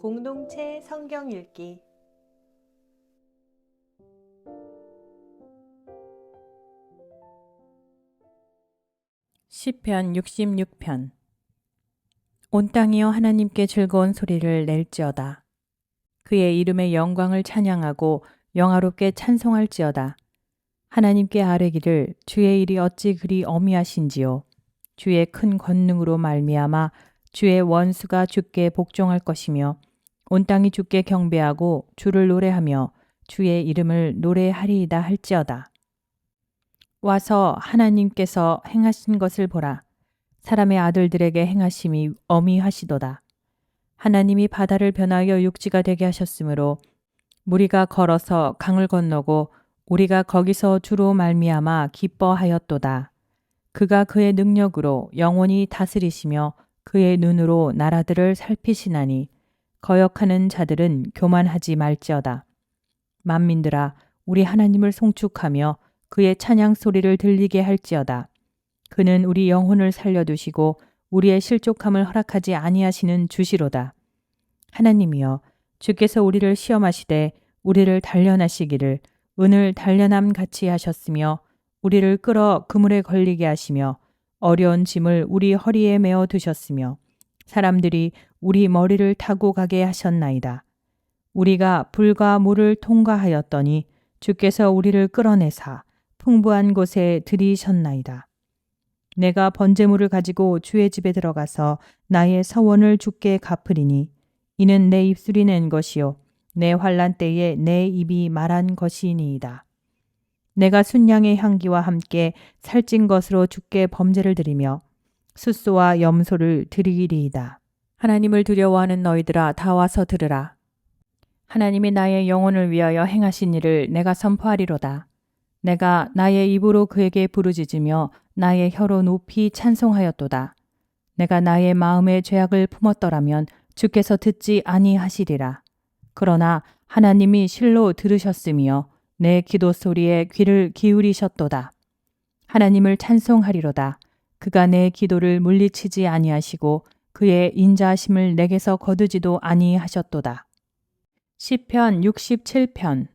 공동체 성경 읽기 시편 66편 온 땅이여 하나님께 즐거운 소리를 낼지어다. 그의 이름의 영광을 찬양하고 영화롭게 찬송할지어다. 하나님께 아뢰기를 주의 일이 어찌 그리 어미하신지요. 주의 큰 권능으로 말미암아 주의 원수가 주께 복종할 것이며 온 땅이 주께 경배하고 주를 노래하며 주의 이름을 노래하리이다 할지어다. 와서 하나님께서 행하신 것을 보라. 사람의 아들들에게 행하심이 어미하시도다. 하나님이 바다를 변하여 육지가 되게 하셨으므로 무리가 걸어서 강을 건너고 우리가 거기서 주로 말미암아 기뻐하였도다. 그가 그의 능력으로 영원히 다스리시며 그의 눈으로 나라들을 살피시나니 거역하는 자들은 교만하지 말지어다. 만민들아 우리 하나님을 송축하며 그의 찬양 소리를 들리게 할지어다. 그는 우리 영혼을 살려두시고 우리의 실족함을 허락하지 아니하시는 주시로다. 하나님이여 주께서 우리를 시험하시되 우리를 단련하시기를 은을 단련함 같이 하셨으며 우리를 끌어 그물에 걸리게 하시며 어려운 짐을 우리 허리에 메어 두셨으며 사람들이 우리 머리를 타고 가게 하셨나이다. 우리가 불과 물을 통과하였더니 주께서 우리를 끌어내사 풍부한 곳에 들이셨나이다. 내가 번제물을 가지고 주의 집에 들어가서 나의 서원을 주께 갚으리니 이는 내 입술이 낸 것이요 내 환란 때에 내 입이 말한 것이니이다. 내가 순양의 향기와 함께 살찐 것으로 주께 범죄를 드리며 숫소와 염소를 드리리이다. 하나님을 두려워하는 너희들아 다 와서 들으라. 하나님이 나의 영혼을 위하여 행하신 일을 내가 선포하리로다. 내가 나의 입으로 그에게 부르짖으며 나의 혀로 높이 찬송하였도다. 내가 나의 마음의 죄악을 품었더라면 주께서 듣지 아니하시리라. 그러나 하나님이 실로 들으셨으며 내 기도 소리에 귀를 기울이셨도다. 하나님을 찬송하리로다. 내 기도를 물리치지 아니하시고 그의 인자하심을 내게서 거두지도 아니하셨도다. 시편 67편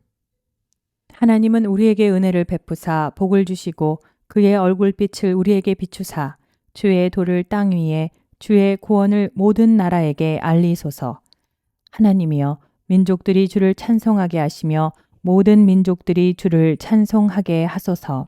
하나님은 우리에게 은혜를 베푸사 복을 주시고 그의 얼굴빛을 우리에게 비추사 주의 도를 땅 위에 주의 구원을 모든 나라에게 알리소서. 하나님이여 민족들이 주를 찬송하게 하시며 모든 민족들이 주를 찬송하게 하소서.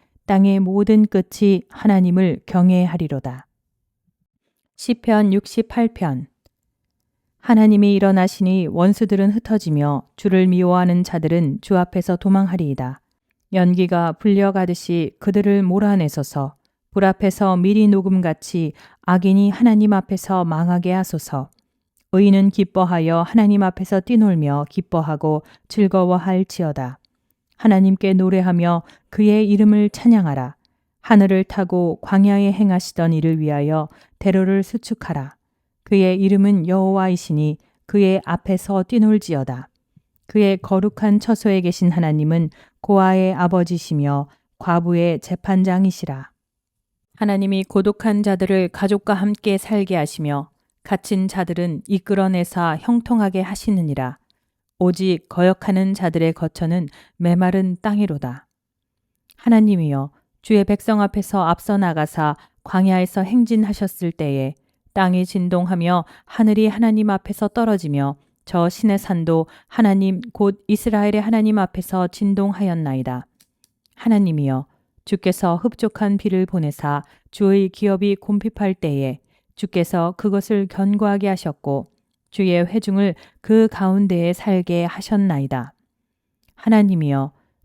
땅의 모든 끝이 하나님을 경외하리로다. 시편 68편 하나님이 일어나시니 원수들은 흩어지며 주를 미워하는 자들은 주 앞에서 도망하리이다. 연기가 불려가듯이 그들을 몰아내소서 불 앞에서 미리 녹음같이 악인이 하나님 앞에서 망하게 하소서 의인은 기뻐하여 하나님 앞에서 뛰놀며 기뻐하고 즐거워할지어다. 하나님께 노래하며 그의 이름을 찬양하라. 하늘을 타고 광야에 행하시던 이를 위하여 대로를 수축하라. 그의 이름은 여호와이시니 그의 앞에서 뛰놀지어다. 그의 거룩한 처소에 계신 하나님은 고아의 아버지시며 과부의 재판장이시라. 하나님이 고독한 자들을 가족과 함께 살게 하시며 갇힌 자들은 이끌어내사 형통하게 하시느니라. 오직 거역하는 자들의 거처는 메마른 땅이로다. 하나님이여 주의 백성 앞에서 앞서 나가사 광야에서 행진하셨을 때에 땅이 진동하며 하늘이 하나님 앞에서 떨어지며 저 신의 산도 하나님 곧 이스라엘의 하나님 앞에서 진동하였나이다. 하나님이여 주께서 흡족한 비를 보내사 주의 기업이 곰핍할 때에 주께서 그것을 견고하게 하셨고 주의 회중을 그 가운데에 살게 하셨나이다. 하나님이여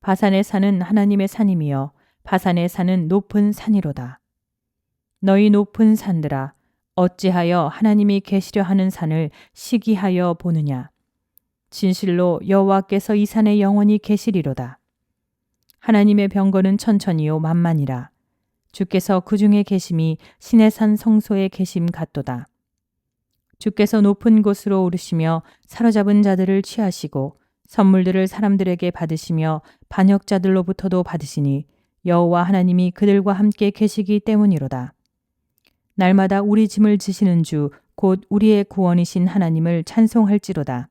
바산의 산은 하나님의 산임이여 바산의 산은 높은 산이로다. 너희 높은 산들아 어찌하여 하나님이 계시려 하는 산을 시기하여 보느냐 진실로 여호와께서 이 산에 영원히 계시리로다. 하나님의 병거는 천천히요 만만이라. 주께서 그 중에 계심이 신의 산 성소에 계심 같도다. 주께서 높은 곳으로 오르시며 사로잡은 자들을 취하시고 선물들을 사람들에게 받으시며 반역자들로부터도 받으시니 여호와 하나님이 그들과 함께 계시기 때문이로다. 날마다 우리 짐을 지시는 주 곧 우리의 구원이신 하나님을 찬송할지로다.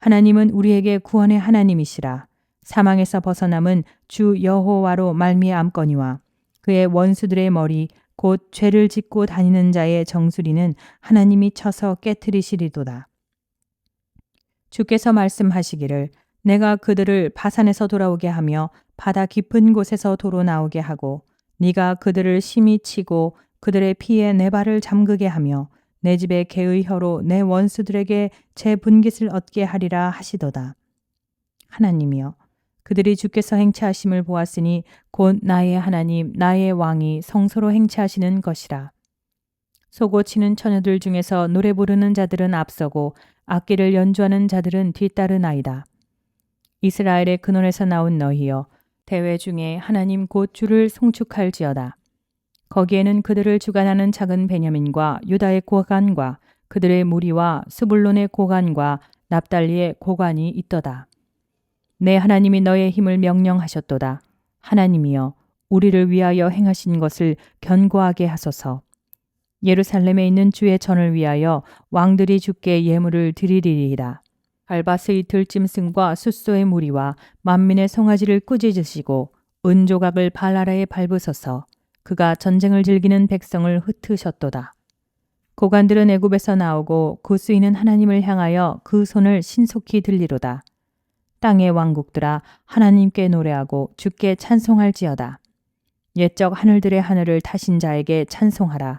하나님은 우리에게 구원의 하나님이시라. 사망에서 벗어남은 주 여호와로 말미암거니와 그의 원수들의 머리 곧 죄를 짓고 다니는 자의 정수리는 하나님이 쳐서 깨뜨리시리도다. 주께서 말씀하시기를 내가 그들을 바산에서 돌아오게 하며 바다 깊은 곳에서 도로 나오게 하고 네가 그들을 심히 치고 그들의 피에 내 발을 잠그게 하며 내 집의 개의 혀로 내 원수들에게 제 분깃을 얻게 하리라 하시도다. 하나님이여 그들이 주께서 행차하심을 보았으니 곧 나의 하나님 나의 왕이 성소로 행차하시는 것이라. 소고 치는 처녀들 중에서 노래 부르는 자들은 앞서고 악기를 연주하는 자들은 뒤따르나이다. 이스라엘의 근원에서 나온 너희여 대회 중에 하나님 곧 주를 송축할지어다. 거기에는 그들을 주관하는 작은 베냐민과 유다의 고관과 그들의 무리와 스불론의 고관과 납달리의 고관이 있도다. 내 하나님이 너의 힘을 명령하셨도다. 하나님이여 우리를 위하여 행하신 것을 견고하게 하소서. 예루살렘에 있는 주의 전을 위하여 왕들이 주께 예물을 드리리이다. 알바스의 들짐승과 숫소의 무리와 만민의 송아지를 꾸짖으시고 은조각을 발아라에 밟으소서. 그가 전쟁을 즐기는 백성을 흩으셨도다. 고관들은 애굽에서 나오고 구스이는 하나님을 향하여 그 손을 신속히 들리로다. 땅의 왕국들아 하나님께 노래하고 주께 찬송할지어다. 옛적 하늘들의 하늘을 타신 자에게 찬송하라.